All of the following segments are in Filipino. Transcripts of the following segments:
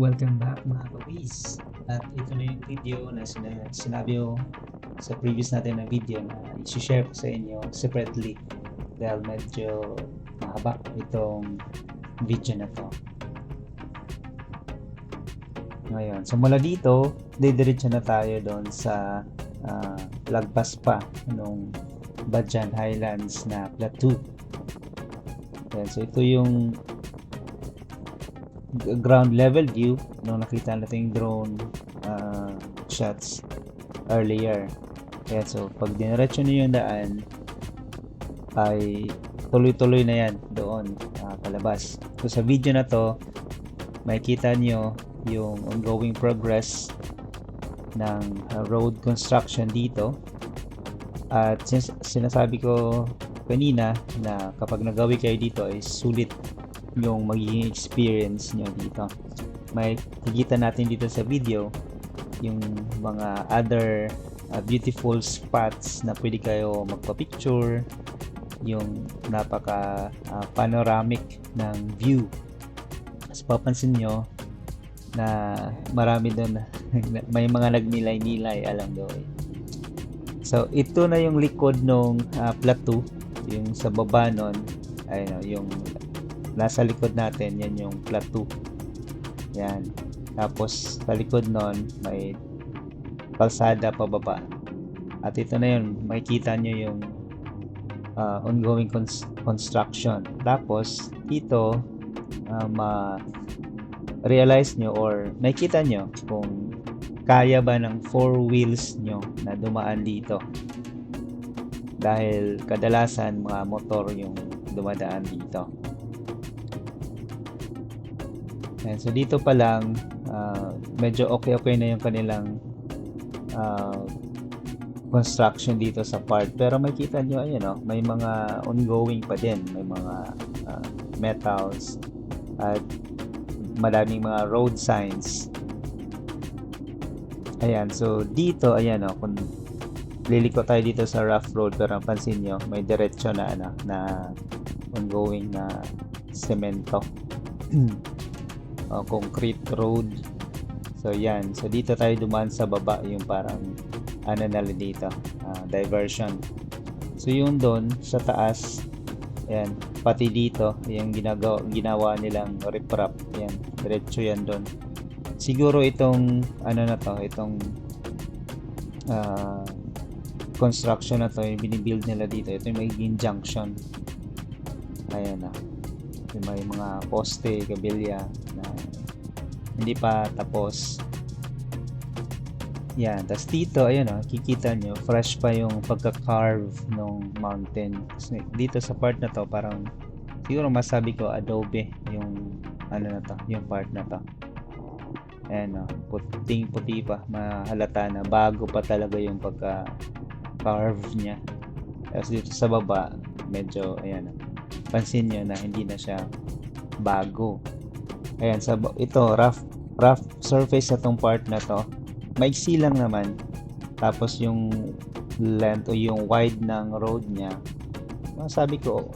Welcome back mga kawis. At ito na yung video na sina- sinabi ko sa previous natin na video na isi-share ko sa inyo separately dahil medyo mahaba itong video na to. Ngayon, so mula dito, didiretso na tayo doon sa ah, lagpas pa nung Badjan Highlands na plateau. Ayan, so ito yung ground level view nung nakita natin yung drone uh, shots earlier. Kaya so, pag diniretso niyo yung daan, ay tuloy-tuloy na yan doon uh, palabas. So sa video na to, makikita nyo yung ongoing progress ng uh, road construction dito. At since sinasabi ko kanina na kapag nagawi kayo dito ay sulit yung magiging experience nyo dito. May kikita natin dito sa video yung mga other uh, beautiful spots na pwede kayo magpa-picture, yung napaka uh, panoramic ng view. As papansin nyo na marami doon may mga nagnilay-nilay alam daw eh. So ito na yung likod ng plateau, yung sa baba nun, ayun, yung nasa likod natin, yan yung plateau. Yan. Tapos, sa likod nun, may kalsada pababa. At ito na yun, makikita nyo yung uh, ongoing cons- construction. Tapos, dito, uh, ma-realize nyo or makikita nyo kung kaya ba ng four wheels nyo na dumaan dito. Dahil kadalasan mga motor yung dumadaan dito. Ayan, so dito pa lang, uh, medyo okay-okay na yung kanilang uh, construction dito sa part. Pero makita nyo, ayun, oh, may mga ongoing pa din. May mga uh, metals at madaming mga road signs. Ayan, so dito, ayan, oh, kung liliko tayo dito sa rough road pero ang pansin nyo, may diretso na, ano, na ongoing na semento. uh, concrete road. So yan. So dito tayo dumaan sa baba yung parang ano na lang dito, uh, diversion. So yung doon sa taas, yan, pati dito, yung ginagawa, ginawa nilang riprap, yan, diretso yan doon. Siguro itong ano na to, itong uh, construction na to, yung binibuild nila dito, ito yung magiging junction. Ayan na. Yung may mga poste, kabilya na hindi pa tapos. Yan. Tapos dito, ayun o, kikita nyo, fresh pa yung pagka-carve ng mountain. Dito sa part na to, parang siguro masabi ko adobe yung ano na to, yung part na to. Ayan o, puting puti pa, mahalata na bago pa talaga yung pagka-carve niya. Tapos dito sa baba, medyo, ayan o, pansin nyo na hindi na siya bago. Ayan, sa ito rough rough surface na tong part na to. Maiksi lang naman. Tapos yung length o yung wide ng road niya, sabi ko,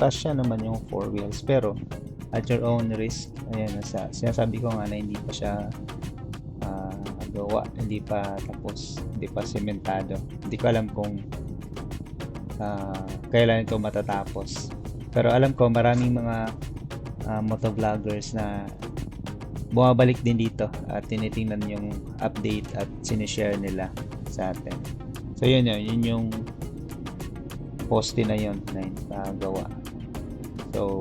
kasya naman yung four wheels. Pero, at your own risk, ayan, nasa, sinasabi ko nga na hindi pa siya uh, gawa, hindi pa tapos, hindi pa sementado. Hindi ko alam kung uh, kailan ito matatapos. Pero alam ko maraming mga uh, motovloggers na bumabalik din dito at tinitingnan yung update at sinishare nila sa atin. So yun yun, yun yung poste na yun na nagawa. So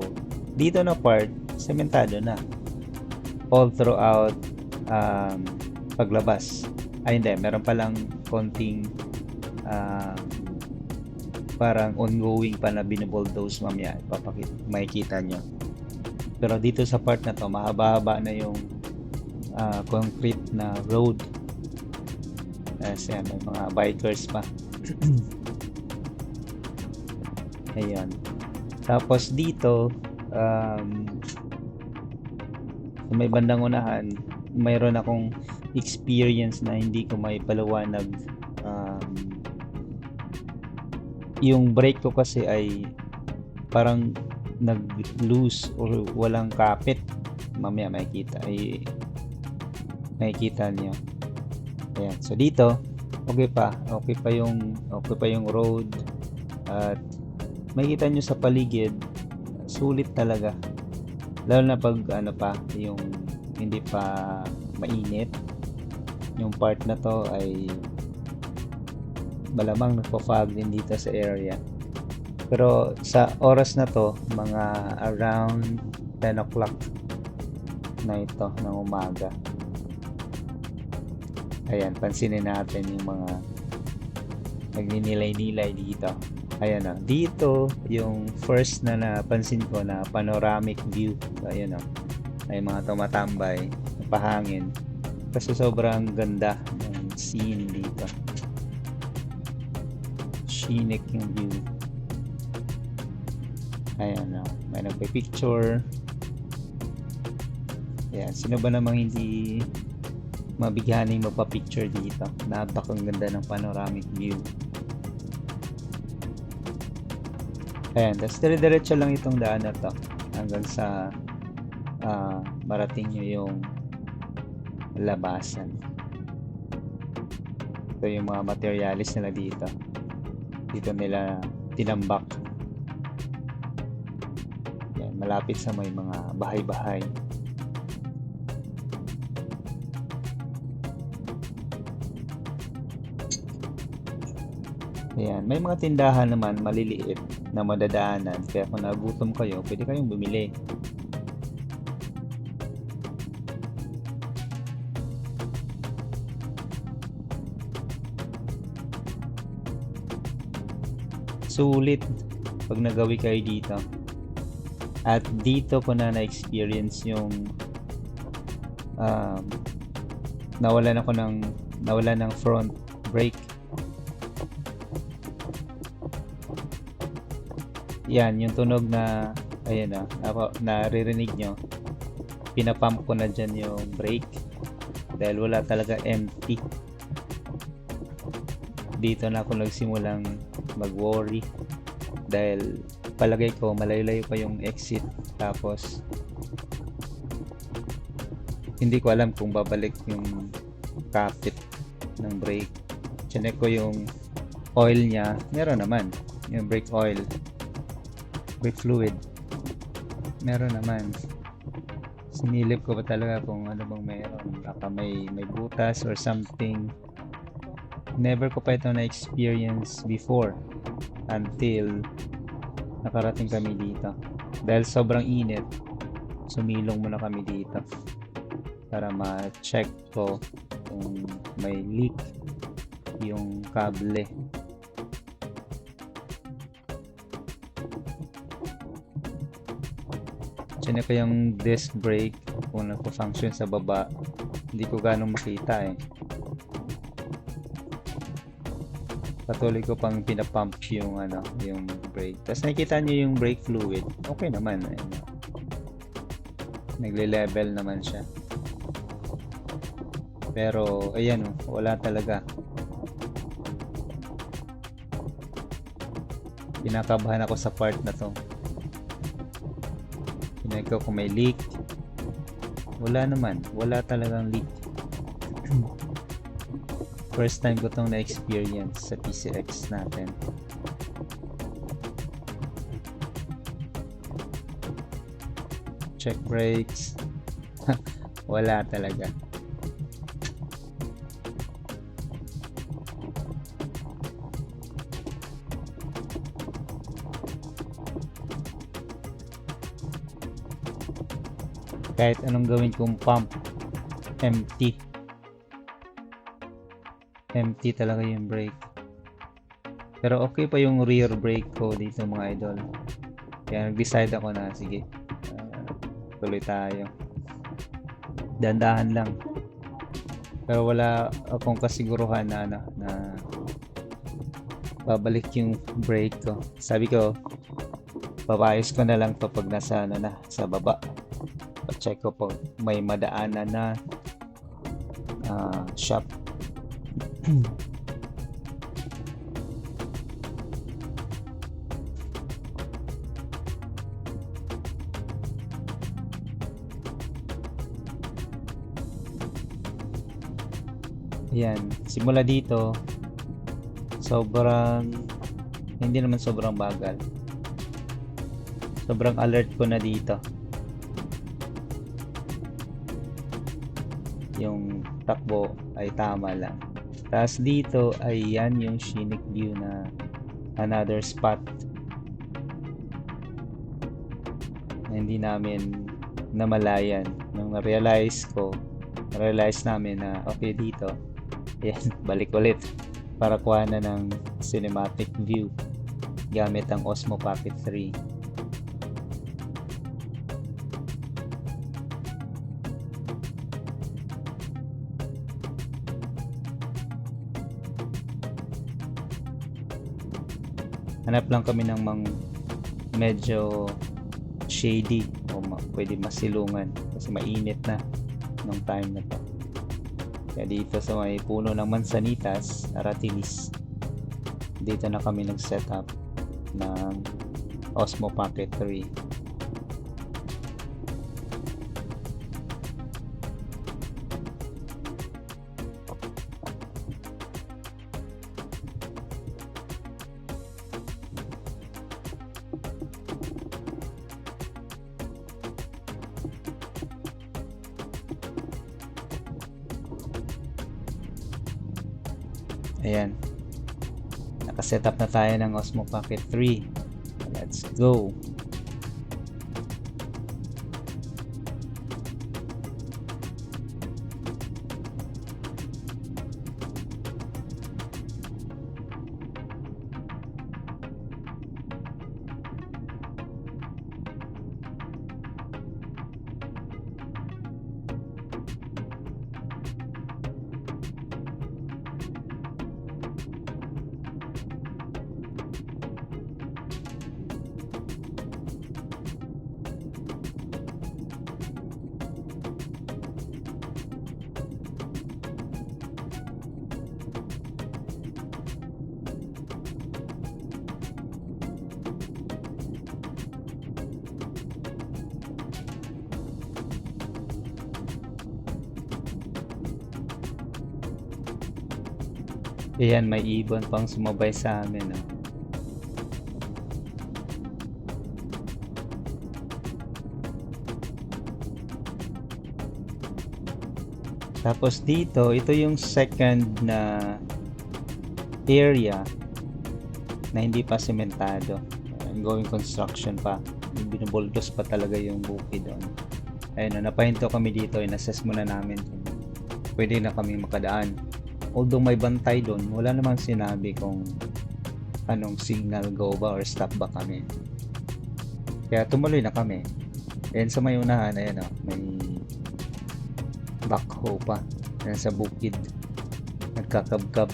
dito na part, sementado na. All throughout um, paglabas. Ay hindi, meron palang konting uh, parang ongoing pa na binubulldoze mamaya papakita makikita nyo. Pero dito sa part na to mahaba-haba na yung uh, concrete na road. Kasi may mga bikers pa. Ayan. Tapos dito um, sa may bandang unahan mayroon akong experience na hindi ko may paliwanag yung brake ko kasi ay parang nag-loose or walang kapit. Mamaya makikita ay makikita niyo. Ayan so dito okay pa okay pa yung okay pa yung road. At makikita nyo sa paligid sulit talaga. Lalo na pag ano pa yung hindi pa mainit. Yung part na to ay malamang nagpa-fog din dito sa area. Pero sa oras na to mga around 10 o'clock na ito ng umaga. Ayan pansinin natin yung mga nagninilay-nilay dito. Ayan o dito yung first na napansin ko na panoramic view. So, ayan o ay mga tumatambay napahangin. Kasi sobrang ganda ng scene dito scenic yung view. Ayan o may nagpa-picture ayan sino ba namang hindi mabighaning magpa-picture dito? Napakang ganda ng panoramic view. Ayan tapos dire-diretso lang itong daan na to hanggang sa ah, marating nyo yung labasan. Ito yung mga materialis nila dito dito nila tinambak. Yan, malapit sa may mga bahay-bahay. Ayan, may mga tindahan naman maliliit na madadaanan. Kaya kung nagutom kayo, pwede kayong bumili. Sulit pag nagawi kayo dito. At dito ko na na-experience yung um, nawalan ako ng nawalan ng front brake. Yan yung tunog na ayan na ako naririnig nyo. Pinapump ko na dyan yung brake dahil wala talaga empty. Dito na ako nagsimulang mag worry dahil palagay ko malayo-layo pa yung exit. Tapos hindi ko alam kung babalik yung kapit ng brake. Chinek ko yung oil niya. Meron naman. Yung brake oil. Brake fluid. Meron naman. Sinilip ko ba talaga kung ano bang meron. Baka may may butas or something never ko pa ito na experience before until nakarating kami dito dahil sobrang init sumilong muna kami dito para ma-check ko kung may leak yung kable Chinek ko yung disc brake kung nagpo-function sa baba. Hindi ko ganong makita eh. Patuloy ko pang pinapump yung ano, yung brake. Tapos nakikita niyo yung brake fluid. Okay naman. Eh. Nagle-level naman siya. Pero ayan oh, wala talaga. Kinakabahan ako sa part na to. Tinay ko kung may leak. Wala naman. Wala talagang leak. First time ko tong na-experience sa PCX natin. Check brakes. Wala talaga. kahit anong gawin kong pump empty empty talaga yung brake pero okay pa yung rear brake ko dito mga idol. Kaya nag-decide ako na sige uh, tuloy tayo. Dandahan lang. Pero wala akong kasiguruhan na ano na babalik yung brake ko. Sabi ko papayos ko na lang to pag nasa ano na sa baba. Check ko po may madaanan na uh, shop yan, simula dito sobrang hindi naman sobrang bagal. Sobrang alert ko na dito. Yung takbo ay tama lang. Tapos dito ay yan yung scenic view na another spot na hindi namin namalayan. Nung na-realize ko, na-realize namin na okay dito, yan, balik ulit para kuha na ng cinematic view gamit ang Osmo Pocket 3. Hanap lang kami ng mang medyo shady o ma- pwede masilungan kasi mainit na nung time na to. Kaya dito sa may puno ng Mansanitas, Aratilis, dito na kami nag-set up ng Osmo Pocket 3. Up na tayo ng Osmo Pocket 3. Let's go. Ayan, may ibon pang sumabay sa amin. Oh. Tapos dito, ito yung second na area na hindi pa sementado. Ongoing construction pa. Binubuldos pa talaga yung bukid doon. Ayun, napahinto kami dito. In-assess muna namin pwede na kami makadaan. Although may bantay doon, wala namang sinabi kung anong signal go ba or stop ba kami. Kaya tumuloy na kami. And sa may unahan, ayan o, may backhoe pa. Ayan sa bukid. Nagkakabkab.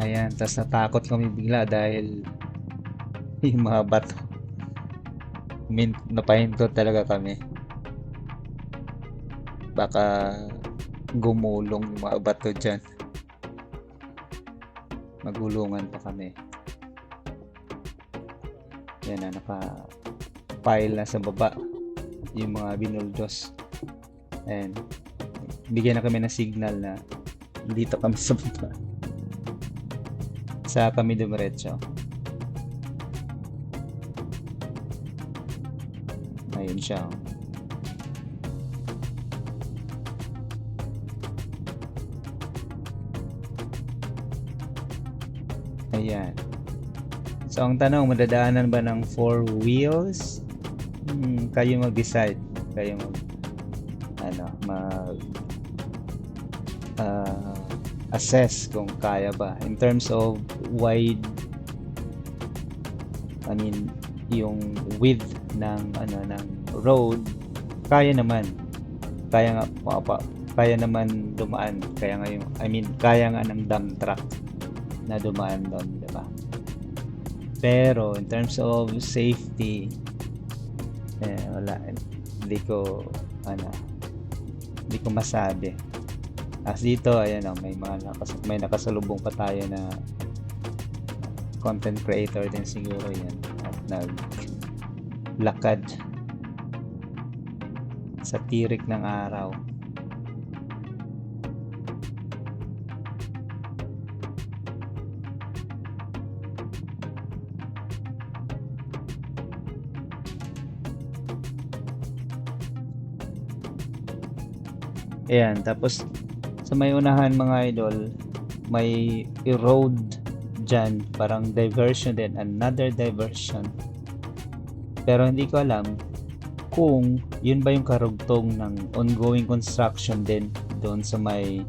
Ayan, tas natakot kami bigla dahil yung mga bato. Min, napahinto talaga kami. Baka gumulong yung mga bato dyan. Magulungan pa kami. Yan na, naka pile na sa baba yung mga binuldos. Ayan. Bigyan na kami ng signal na dito kami sa baba. Sa kami dumiretso. Ayun siya. oh. So, ang tanong, madadaanan ba ng four wheels? Hmm, kayo mag-decide. Kayo mag, ano, mag, uh, assess kung kaya ba. In terms of wide, I mean, yung width ng, ano, ng road, kaya naman. Kaya nga, pa, kaya naman dumaan. Kaya nga yung, I mean, kaya nga ng dump truck na dumaan doon, di ba? Pero in terms of safety, eh, wala. Hindi ko, ano, hindi ko masabi. As dito, ayan o, may mga nakas may nakasalubong pa tayo na content creator din siguro yan. At nag lakad sa tirik ng araw. Ayan, tapos sa may unahan mga idol, may road dyan, parang diversion din, another diversion. Pero hindi ko alam kung yun ba yung karugtong ng ongoing construction din doon sa may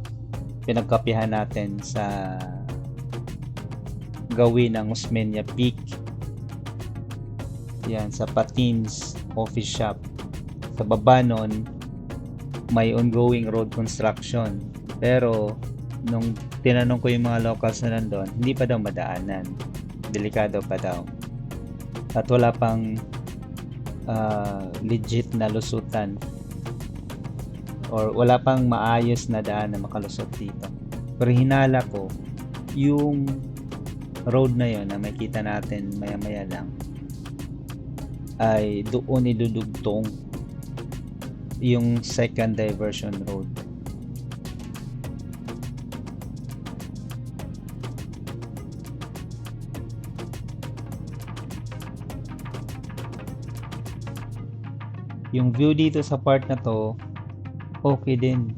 pinagkapihan natin sa gawin ng Osmeña Peak. Yan, sa Patins Coffee Shop. Sa baba nun, may ongoing road construction. Pero, nung tinanong ko yung mga locals na nandun, hindi pa daw madaanan. Delikado pa daw. At wala pang ah, legit na lusutan or wala pang maayos na daan na makalusot dito. Pero hinala ko yung road na yon na makita natin maya-maya lang ay doon idudugtong yung second diversion road. Yung view dito sa part na to, okay din.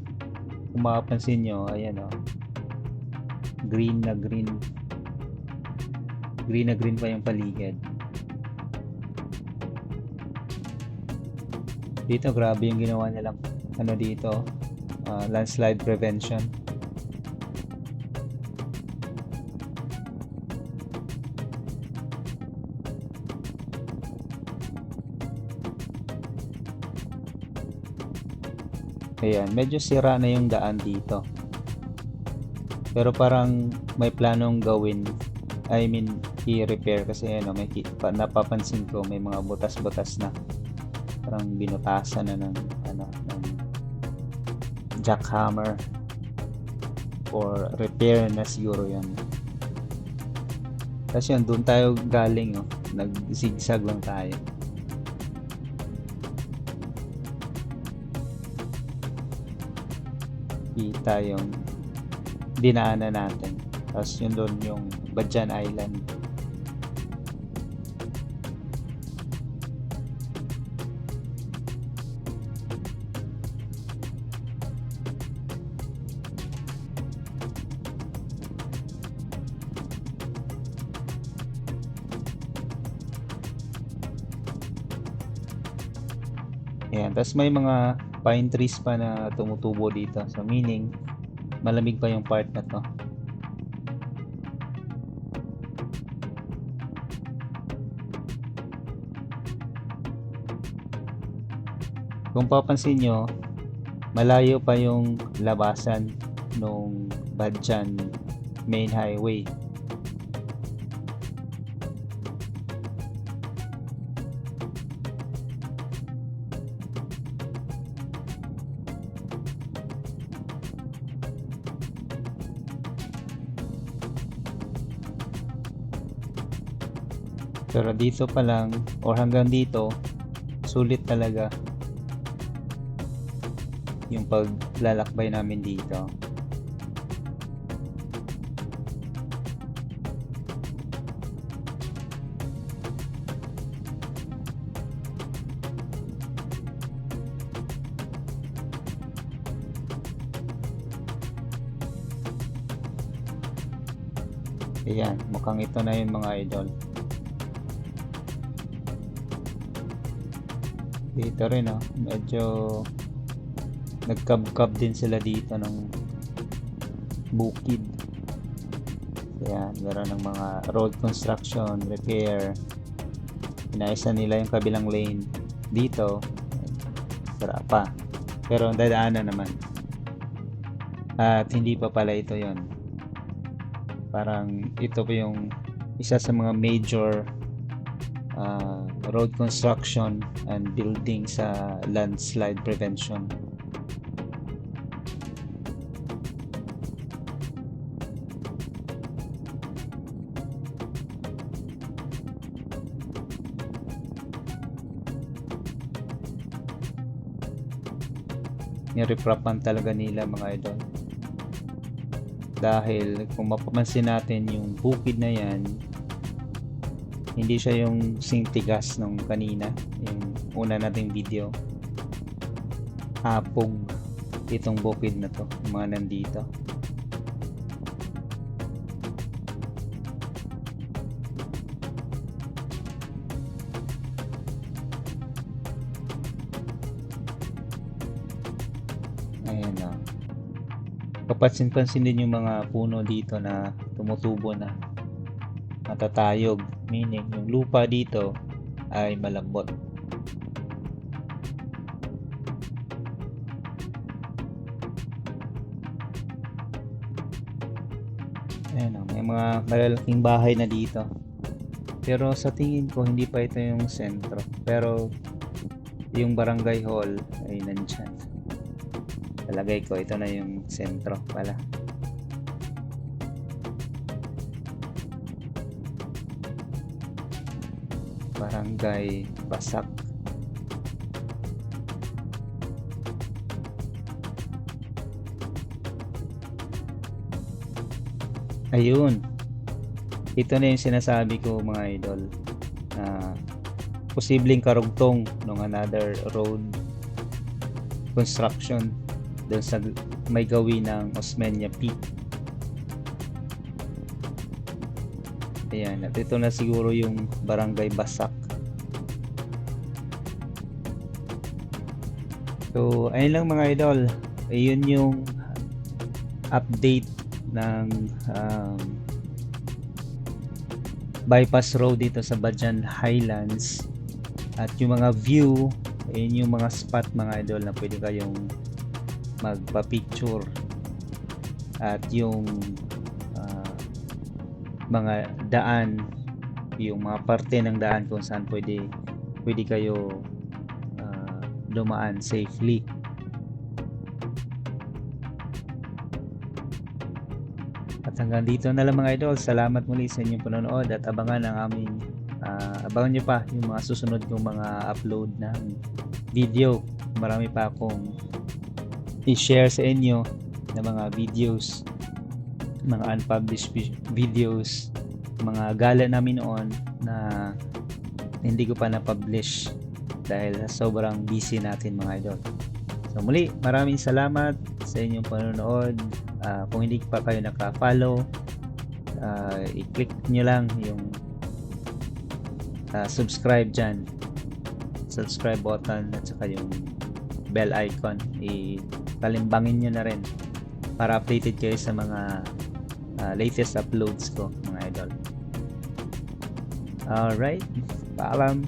Kung makapansin nyo, ayan o. Green na green. Green na green pa yung paligid. Dito, grabe yung ginawa nilang ano dito, ah, landslide prevention. Ayan, medyo sira na yung daan dito. Pero parang may planong gawin. I mean, i-repair kasi ano, may napapansin ko may mga butas-butas na. Parang binutasan na ng ano, ng jackhammer or repair na siguro yan. Tapos yun, doon tayo galing, oh. nag-zigzag lang tayo. kita yung dinaanan natin. Tapos yun doon yung Badjan Island. Tapos may mga pine trees pa na tumutubo dito. So meaning, malamig pa yung part na to. Kung papansin nyo, malayo pa yung labasan nung Badjan main highway. Pero dito pa lang, or hanggang dito, sulit talaga yung paglalakbay namin dito. Ayan, mukhang ito na yung mga idol. Dito rin oh, medyo nagkabkab din sila dito ng bukid. Ayan, meron ng mga road construction, repair. Inaisa nila yung kabilang lane. Dito, sira pa. Pero dadaanan naman. At hindi pa pala ito yon Parang ito pa yung isa sa mga major uh, road construction and building sa landslide prevention. Niriprapan talaga nila mga idol. Dahil kung mapapansin natin yung bukid na yan, hindi siya yung singtigas nung kanina, yung una nating video. Hapog itong bukid na to, mga nandito. Ayan na. Kapansin-pansin din yung mga puno dito na tumutubo na. Matatayog. Meaning, yung lupa dito ay malambot. Ayan o, may mga malalaking bahay na dito. Pero sa tingin ko, hindi pa ito yung sentro. Pero, yung barangay hall ay nandyan. Palagay ko, ito na yung sentro pala. Barangay Basak. Ayun. Ito na yung sinasabi ko mga idol. Na posibleng karugtong ng another road construction doon sa may gawin ng Osmeña Peak. Ayan, at ito na siguro yung Barangay Basak. So, ayun lang mga idol. Ayun yung update ng um, bypass road dito sa Bajan Highlands. At yung mga view, ayun yung mga spot mga idol na pwede kayong magpa-picture at yung ah, mga daan yung mga parte ng daan kung saan pwede pwede kayo ah, dumaan safely. At hanggang dito na lang mga idol. Salamat muli sa inyong panonood at abangan ang aming ah, abangan nyo pa yung mga susunod kong mga upload ng video. Marami pa akong i-share sa inyo na mga videos mga unpublished vi- videos mga gala namin noon na hindi ko pa na-publish dahil sobrang busy natin mga idol. So muli maraming salamat sa inyong panonood. Ah, kung hindi pa kayo naka-follow ah, i-click nyo lang yung ah, subscribe dyan. Subscribe button at saka yung bell icon. I-talimbangin nyo na rin para updated kayo sa mga ah, latest uploads ko mga idol alright paalam